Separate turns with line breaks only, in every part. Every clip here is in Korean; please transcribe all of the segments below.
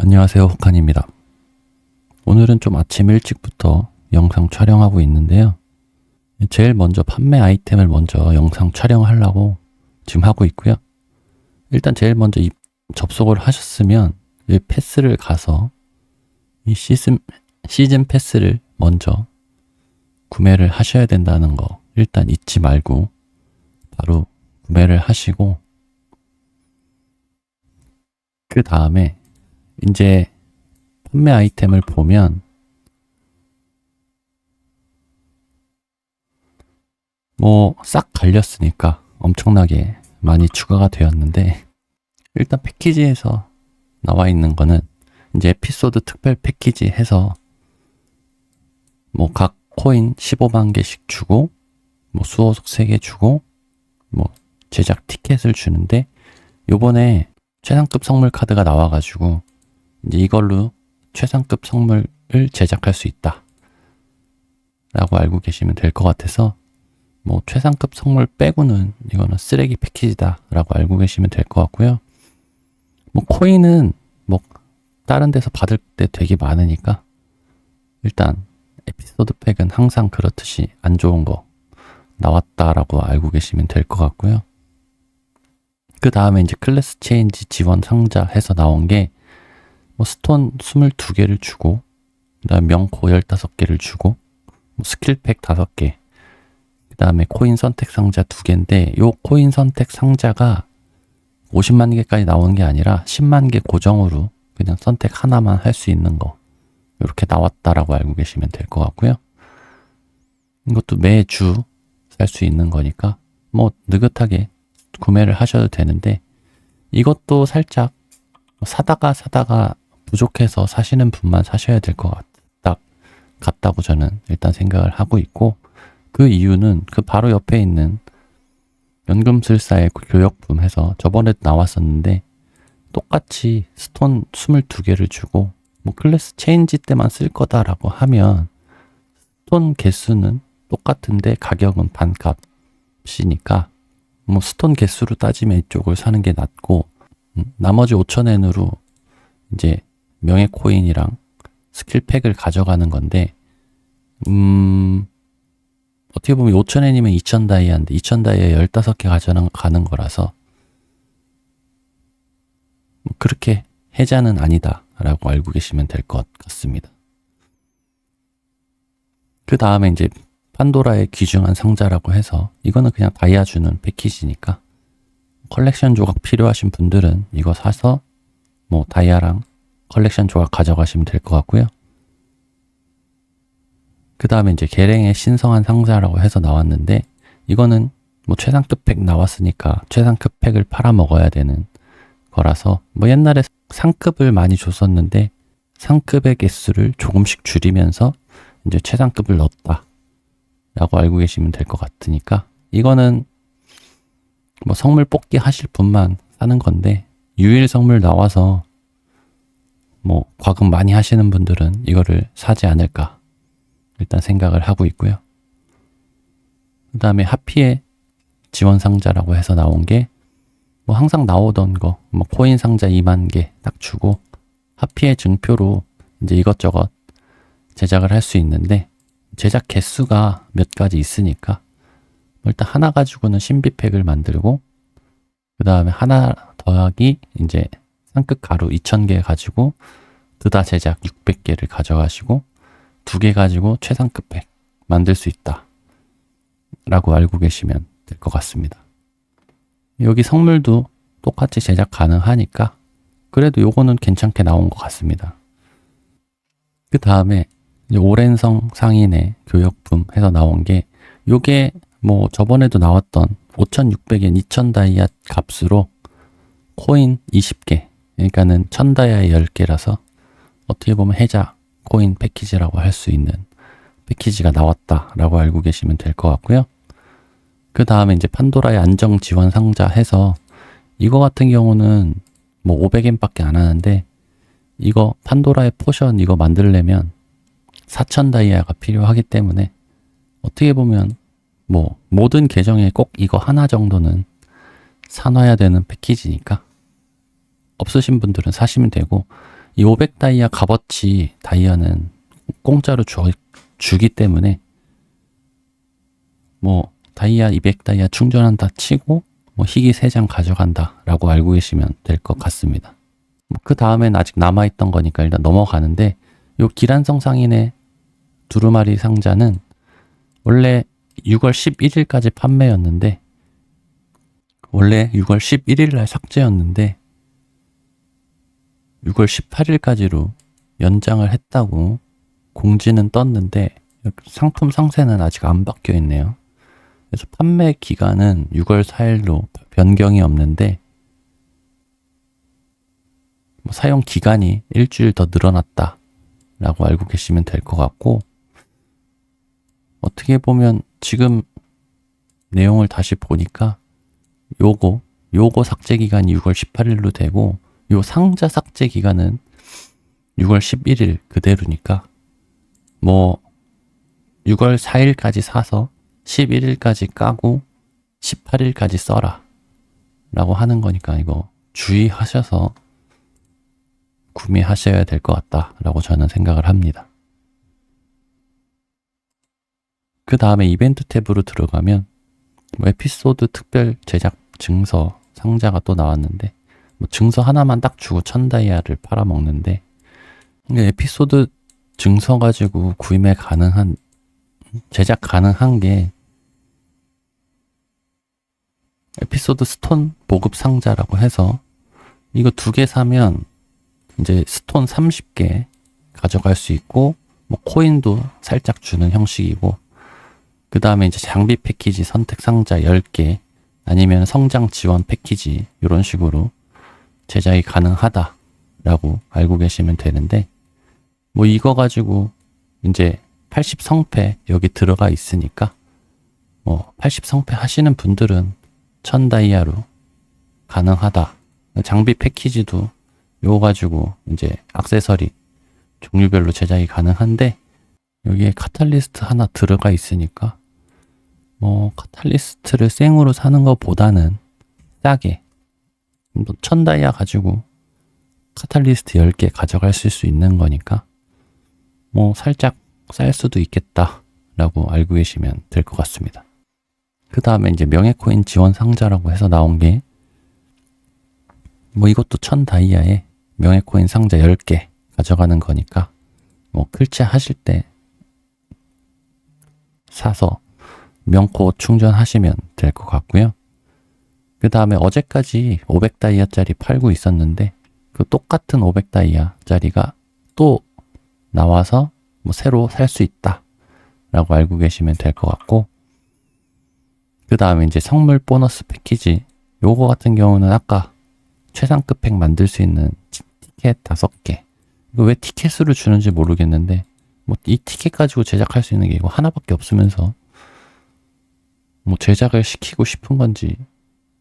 안녕하세요. 호칸입니다. 오늘은 좀 아침 일찍부터 영상 촬영하고 있는데요. 제일 먼저 판매 아이템을 먼저 영상 촬영하려고 지금 하고 있고요. 일단 제일 먼저 이 접속을 하셨으면 이 패스를 가서 이 시즌, 시즌 패스를 먼저 구매를 하셔야 된다는 거 일단 잊지 말고 바로 구매를 하시고 그 다음에 이제 판매 아이템을 보면 뭐 싹 갈렸으니까 엄청나게 많이 추가가 되었는데 일단 패키지에서 나와 있는 거는 이제 에피소드 특별 패키지 해서 뭐 각 코인 15만 개씩 주고 뭐 수호석 3개 주고 뭐 제작 티켓을 주는데 요번에 최상급 선물 카드가 나와가지고 이걸로 최상급 선물을 제작할 수 있다. 라고 알고 계시면 될 것 같아서 뭐 최상급 선물 빼고는 이거는 쓰레기 패키지다 라고 알고 계시면 될 것 같고요. 뭐 코인은 뭐 다른 데서 받을 때 되게 많으니까 일단 에피소드 팩은 항상 그렇듯이 안 좋은 거 나왔다라고 알고 계시면 될 것 같고요. 그 다음에 이제 클래스 체인지 지원 상자 해서 나온 게 뭐 스톤 22개를 주고 그다음 명코 15개를 주고 뭐 스킬팩 5개 그다음에 코인 선택 상자 2개인데 요 코인 선택 상자가 50만 개까지 나오는 게 아니라 10만 개 고정으로 그냥 선택 하나만 할 수 있는 거 이렇게 나왔다라고 알고 계시면 될 것 같고요. 이것도 매주 살 수 있는 거니까 뭐 느긋하게 구매를 하셔도 되는데 이것도 살짝 사다가 사다가 부족해서 사시는 분만 사셔야 될 것 같다, 같다고 저는 일단 생각을 하고 있고 그 이유는 그 바로 옆에 있는 연금술사의 교역품 해서 저번에도 나왔었는데 똑같이 스톤 22개를 주고 뭐 클래스 체인지 때만 쓸 거다라고 하면 스톤 개수는 똑같은데 가격은 반값이니까 뭐 스톤 개수로 따지면 이쪽을 사는 게 낫고 음, 나머지 5천엔으로 이제 명예 코인이랑 스킬팩을 가져가는 건데 음 어떻게 보면 5천엔이면 2천 다이아인데 2천 다이아에 15개 가져가는 거라서 뭐 그렇게 해자는 아니다 라고 알고 계시면 될 것 같습니다. 그 다음에 이제 판도라의 귀중한 상자라고 해서 이거는 그냥 다이아 주는 패키지니까 컬렉션 조각 필요하신 분들은 이거 사서 뭐 다이아랑 컬렉션 조각 가져가시면 될 것 같고요. 그 다음에 이제 계랭의 신성한 상자라고 해서 나왔는데 이거는 뭐 최상급 팩 나왔으니까 최상급 팩을 팔아 먹어야 되는 거라서 뭐 옛날에 상급을 많이 줬었는데 상급의 개수를 조금씩 줄이면서 이제 최상급을 넣었다. 라고 알고 계시면 될 것 같으니까 이거는 뭐 성물 뽑기 하실 분만 사는 건데 유일 성물 나와서 뭐 과금 많이 하시는 분들은 이거를 사지 않을까 일단 생각을 하고 있고요. 그 다음에 하피의 지원 상자라고 해서 나온 게 뭐 항상 나오던 거, 뭐 코인 상자 2만 개 딱 주고 하피의 증표로 이제 이것저것 제작을 할 수 있는데 제작 개수가 몇 가지 있으니까 일단 하나 가지고는 신비팩을 만들고 그 다음에 하나 더하기 이제 상급 가루 2000개 가지고 드다 제작 600개를 가져가시고 두 개 가지고 최상급 팩 만들 수 있다 라고 알고 계시면 될 것 같습니다. 여기 성물도 똑같이 제작 가능하니까 그래도 요거는 괜찮게 나온 것 같습니다. 그 다음에 오랜성 상인의 교역품 해서 나온 게 요게 뭐 저번에도 나왔던 5,600엔 2,000 다이아 값으로 코인 20개 그러니까는 1,000 다이아 10개라서 어떻게 보면 해자 코인 패키지라고 할 수 있는 패키지가 나왔다라고 알고 계시면 될 것 같고요. 그 다음에 이제 판도라의 안정 지원 상자 해서 이거 같은 경우는 뭐 500엔 밖에 안 하는데 이거 판도라의 포션 이거 만들려면 4천 다이아가 필요하기 때문에 어떻게 보면 뭐 모든 계정에 꼭 이거 하나 정도는 사놔야 되는 패키지니까 없으신 분들은 사시면 되고 이 500다이아 값어치 다이아는 공짜로 주, 주기 때문에 뭐 다이아 200다이아 충전한다 치고 뭐 희귀 3장 가져간다 라고 알고 계시면 될 것 같습니다. 뭐그 다음엔 아직 남아있던 거니까 일단 넘어가는데 요 기란성 상인의 두루마리 상자는 원래 6월 11일까지 판매였는데 원래 6월 11일 날 삭제였는데 6월 18일까지로 연장을 했다고 공지는 떴는데 상품 상세는 아직 안 바뀌어 있네요. 그래서 판매 기간은 6월 4일로 변경이 없는데 뭐 사용 기간이 일주일 더 늘어났다 라고 알고 계시면 될 것 같고 어떻게 보면 지금 내용을 다시 보니까 요거 요거 삭제 기간이 6월 18일로 되고 요 상자 삭제 기간은 6월 11일 그대로니까 뭐 6월 4일까지 사서 11일까지 까고 18일까지 써라 라고 하는 거니까 이거 주의하셔서 구매하셔야 될 것 같다 라고 저는 생각을 합니다. 그 다음에 이벤트 탭으로 들어가면 뭐 에피소드 특별 제작 증서 상자가 또 나왔는데 뭐 증서 하나만 딱 주고 천 다이아를 팔아먹는데 에피소드 증서 가지고 구매 가능한 제작 가능한 게 에피소드 스톤 보급 상자라고 해서 이거 두 개 사면 이제 스톤 30개 가져갈 수 있고 뭐 코인도 살짝 주는 형식이고 그 다음에 이제 장비 패키지 선택 상자 10개 아니면 성장 지원 패키지 이런 식으로 제작이 가능하다라고 알고 계시면 되는데 뭐 이거 가지고 이제 80 성패 여기 들어가 있으니까 뭐 80 성패 하시는 분들은 1000 다이아로 가능하다. 장비 패키지도 요거 가지고 이제 악세서리 종류별로 제작이 가능한데 여기에 카탈리스트 하나 들어가 있으니까 뭐 카탈리스트를 생으로 사는 것보다는 싸게 뭐 천 다이아 가지고 카탈리스트 10개 가져갈 수 있는 거니까 뭐 살짝 쌀 수도 있겠다 라고 알고 계시면 될 것 같습니다. 그 다음에 이제 명예코인 지원 상자라고 해서 나온 게 뭐 이것도 천 다이아에 명예코인 상자 10개 가져가는 거니까 뭐 클체 하실 때 사서 명코 충전하시면 될 것 같고요. 그 다음에 어제까지 500다이아짜리 팔고 있었는데 그 똑같은 500다이아짜리가 또 나와서 뭐 새로 살 수 있다 라고 알고 계시면 될 것 같고 그 다음에 이제 선물 보너스 패키지 요거 같은 경우는 아까 최상급 팩 만들 수 있는 티켓 5개. 이거 왜 티켓으로 주는지 모르겠는데 뭐 이 티켓 가지고 제작할 수 있는 게 이거 하나밖에 없으면서 뭐 제작을 시키고 싶은 건지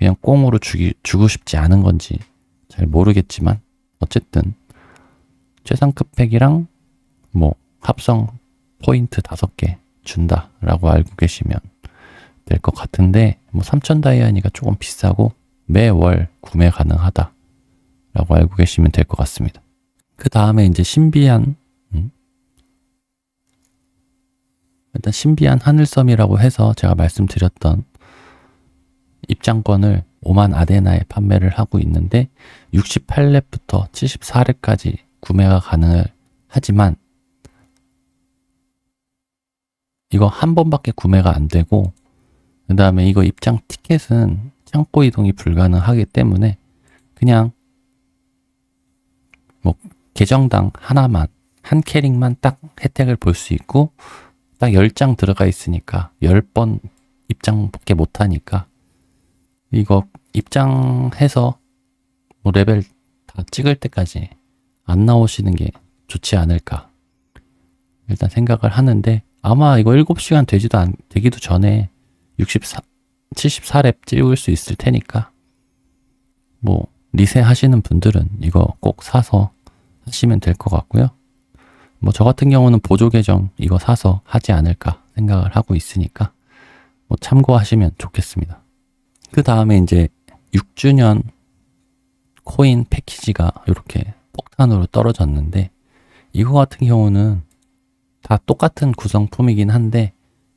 그냥 꽁으로 주기, 주고 싶지 않은 건지 잘 모르겠지만 어쨌든 최상급 팩이랑 뭐 합성 포인트 다섯 개 준다라고 알고 계시면 될 것 같은데 뭐 3천 다이아니까 조금 비싸고 매월 구매 가능하다 라고 알고 계시면 될 것 같습니다. 그 다음에 이제 신비한 일단 신비한 하늘섬이라고 해서 제가 말씀드렸던 입장권을 5만 아데나에 판매를 하고 있는데 68렙부터 74렙까지 구매가 가능 하지만 이거 한 번밖에 구매가 안 되고 그 다음에 이거 입장 티켓은 창고 이동이 불가능하기 때문에 그냥 뭐 계정당 하나만 한 캐릭만 딱 혜택을 볼 수 있고 딱 10장 들어가 있으니까 10번 입장밖에 못 하니까 이거 입장해서 뭐 레벨 다 찍을 때까지 안 나오시는 게 좋지 않을까 일단 생각을 하는데 아마 이거 7시간 되지도 않, 되기도 전에 64, 74렙 찍을 수 있을 테니까 뭐 리세 하시는 분들은 이거 꼭 사서 하시면 될 것 같고요. 뭐 저 같은 경우는 보조 계정 이거 사서 하지 않을까 생각을 하고 있으니까 뭐 참고하시면 좋겠습니다. 그 다음에 이제 6주년 코인 패키지가 이렇게 한으로 떨어졌는데 이거 같은 경우는 다 똑같은 구성품이긴 한데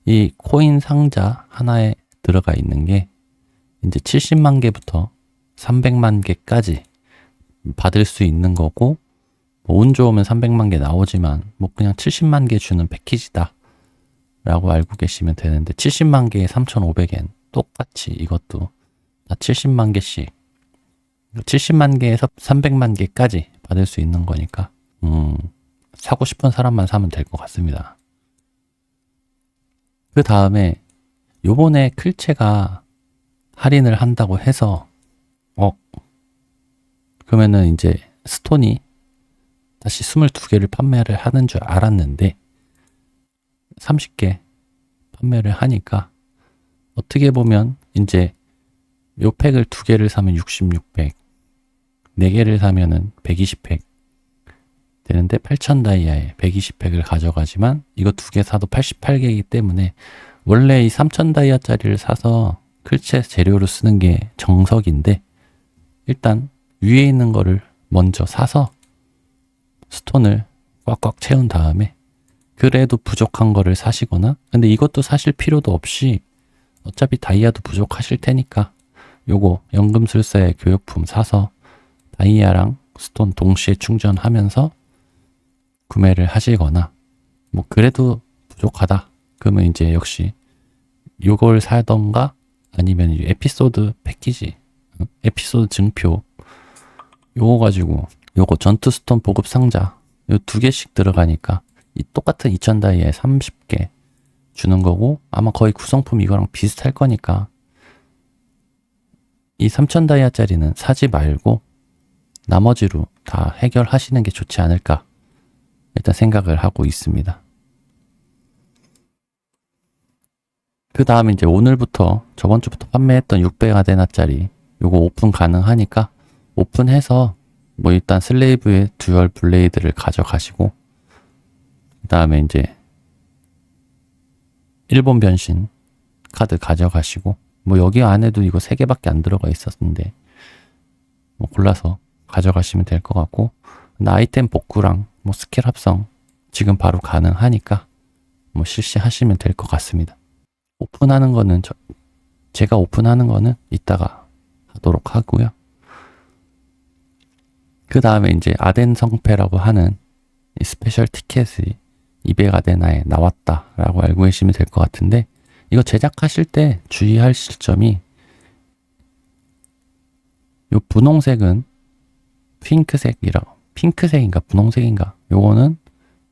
이 코인 상자 하나에 들어가 있는 게 이제 70만 개부터 300만 개까지 받을 수 있는 거고 뭐 운 좋으면 300만 개 나오지만 뭐 그냥 70만 개 주는 패키지다 라고 알고 계시면 되는데 70만 개에 3,500엔 똑같이 이것도 다 70만 개씩 70만 개에서 300만 개까지 받을 수 있는 거니까 음, 사고 싶은 사람만 사면 될 것 같습니다. 그 다음에 요번에 클체가 할인을 한다고 해서 어 그러면은 이제 스톤이 다시 22개를 판매를 하는 줄 알았는데 30개 판매를 하니까 어떻게 보면 이제 요 팩을 두 개를 사면 66팩, 네 개를 사면은 120팩 되는데 8,000 다이아에 120팩을 가져가지만 이거 두 개 사도 88개이기 때문에 원래 이3,000 다이아짜리를 사서 클체 재료로 쓰는 게 정석인데 일단 위에 있는 거를 먼저 사서 스톤을 꽉꽉 채운 다음에 그래도 부족한 거를 사시거나 근데 이것도 사실 필요도 없이 어차피 다이아도 부족하실 테니까 요거 연금술사의 교육품 사서 다이아랑 스톤 동시에 충전하면서 구매를 하시거나 뭐 그래도 부족하다 그러면 이제 역시 요걸 사던가 아니면 이 에피소드 패키지 응? 에피소드 증표 요거 가지고 요거 전투 스톤 보급 상자 요 두 개씩 들어가니까 이 똑같은 2000 다이에 30개 주는 거고 아마 거의 구성품 이거랑 비슷할 거니까 이3000 다이아짜리는 사지 말고 나머지로 다 해결하시는 게 좋지 않을까 일단 생각을 하고 있습니다. 그 다음에 이제 오늘부터 저번 주부터 판매했던 600아데나짜리 요거 오픈 가능하니까 오픈해서 뭐 일단 슬레이브의 듀얼 블레이드를 가져가시고 그 다음에 이제 일본 변신 카드 가져가시고 뭐 여기 안에도 이거 세 개밖에 안 들어가 있었는데 뭐 골라서 가져가시면 될 것 같고 아이템 복구랑 뭐 스킬 합성 지금 바로 가능하니까 뭐 실시하시면 될 것 같습니다. 오픈하는 거는 저, 제가 오픈하는 거는 이따가 하도록 하고요. 그 다음에 이제 아덴 성패라고 하는 이 스페셜 티켓이 200아데나에 나왔다라고 알고 계시면 될 것 같은데 이거 제작하실 때 주의하실 점이 요 분홍색은 핑크색이라고 핑크색인가 분홍색인가? 요거는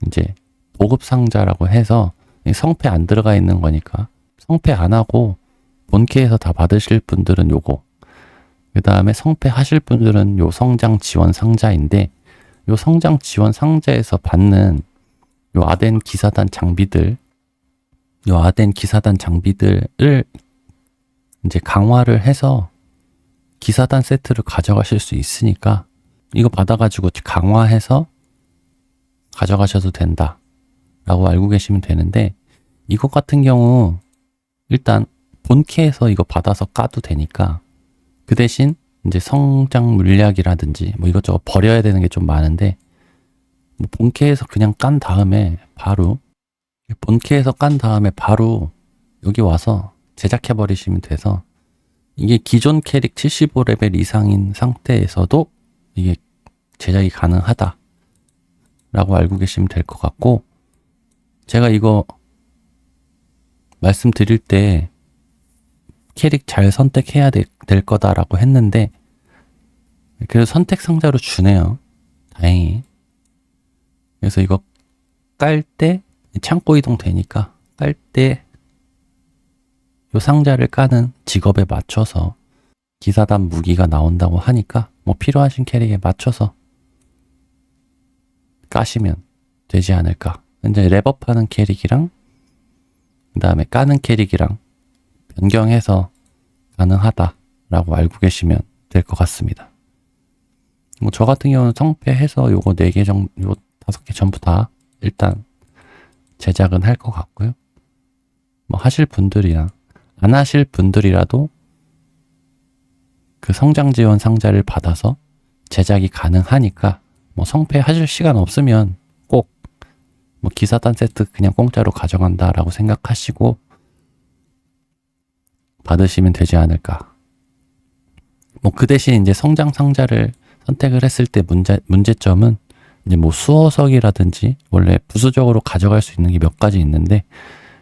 이제 보급 상자라고 해서 성패 안 들어가 있는 거니까 성패 안 하고 본캐에서 다 받으실 분들은 요거 그 다음에 성패 하실 분들은 요 성장 지원 상자인데 요 성장 지원 상자에서 받는 요 아덴 기사단 장비들 요 아덴 기사단 장비들을 이제 강화를 해서 기사단 세트를 가져가실 수 있으니까 이거 받아가지고 강화해서 가져가셔도 된다 라고 알고 계시면 되는데 이것 같은 경우 일단 본캐에서 이거 받아서 까도 되니까 그 대신 이제 성장 물약이라든지 뭐 이것저것 버려야 되는 게 좀 많은데 뭐 본캐에서 그냥 깐 다음에 바로 본캐에서 깐 다음에 바로 여기 와서 제작해 버리시면 돼서 이게 기존 캐릭 75레벨 이상인 상태에서도 이게 제작이 가능하다 라고 알고 계시면 될 것 같고 제가 이거 말씀드릴 때 캐릭 잘 선택해야 될, 될 거다라고 했는데 그래서 선택 상자로 주네요. 다행히 그래서 이거 깔 때 창고 이동 되니까 깔 때 요 상자를 까는 직업에 맞춰서 기사단 무기가 나온다고 하니까 뭐 필요하신 캐릭에 맞춰서 까시면 되지 않을까. 이제 랩업하는 캐릭이랑 그 다음에 까는 캐릭이랑 변경해서 가능하다라고 알고 계시면 될 것 같습니다. 뭐 저 같은 경우는 성패해서 요거 4개 정도, 요 5개 전부 다 일단 제작은 할 것 같고요. 뭐 하실 분들이나 안 하실 분들이라도 그 성장 지원 상자를 받아서 제작이 가능하니까 뭐뭐 성패 하실 시간 없으면 꼭 뭐 기사단 세트 그냥 공짜로 가져간다라고 생각하시고 받으시면 되지 않을까. 뭐 그 대신 이제 성장 상자를 선택을 했을 때 문제 문제점은 이제 뭐 수호석이라든지 원래 부수적으로 가져갈 수 있는 게 몇 가지 있는데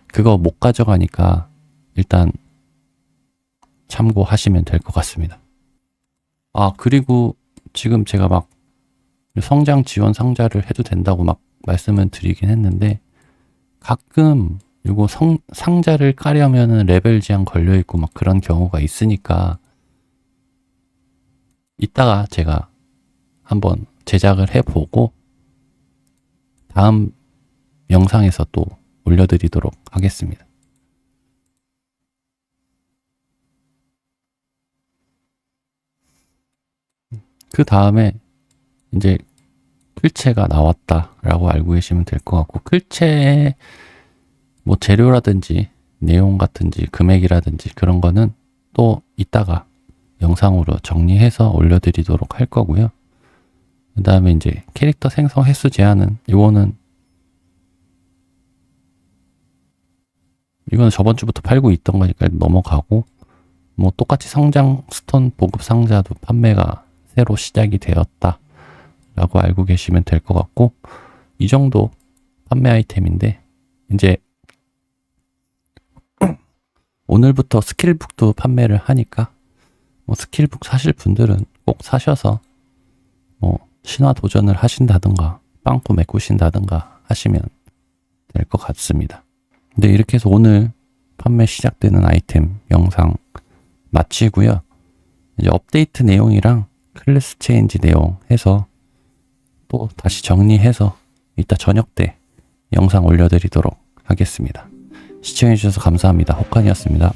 그거 못 가져가니까 일단 참고하시면 될 것 같습니다. 아, 그리고 지금 제가 막 성장 지원 상자를 해도 된다고 막 말씀을 드리긴 했는데 가끔 이거 성, 상자를 까려면은 레벨 제한 걸려 있고 막 그런 경우가 있으니까 이따가 제가 한번 제작을 해보고 다음 영상에서 또 올려드리도록 하겠습니다. 그 다음에 이제 클체가 나왔다라고 알고 계시면 될 것 같고 클체의 뭐 재료라든지 내용 같은지 금액이라든지 그런 거는 또 이따가 영상으로 정리해서 올려드리도록 할 거고요. 그 다음에 이제 캐릭터 생성 횟수 제한은 이거는 이거는 저번 주부터 팔고 있던 거니까 넘어가고 뭐 똑같이 성장 스톤 보급 상자도 판매가 새로 시작이 되었다 라고 알고 계시면 될 것 같고 이 정도 판매 아이템인데 이제 오늘부터 스킬북도 판매를 하니까 뭐 스킬북 사실 분들은 꼭 사셔서 뭐 신화 도전을 하신다든가 빵꾸 메꾸신다든가 하시면 될 것 같습니다. 근데 이렇게 해서 오늘 판매 시작되는 아이템 영상 마치고요. 이제 업데이트 내용이랑 클래스 체인지 내용 해서 또 다시 정리해서 이따 저녁 때 영상 올려드리도록 하겠습니다. 시청해주셔서 감사합니다. 혹한이었습니다.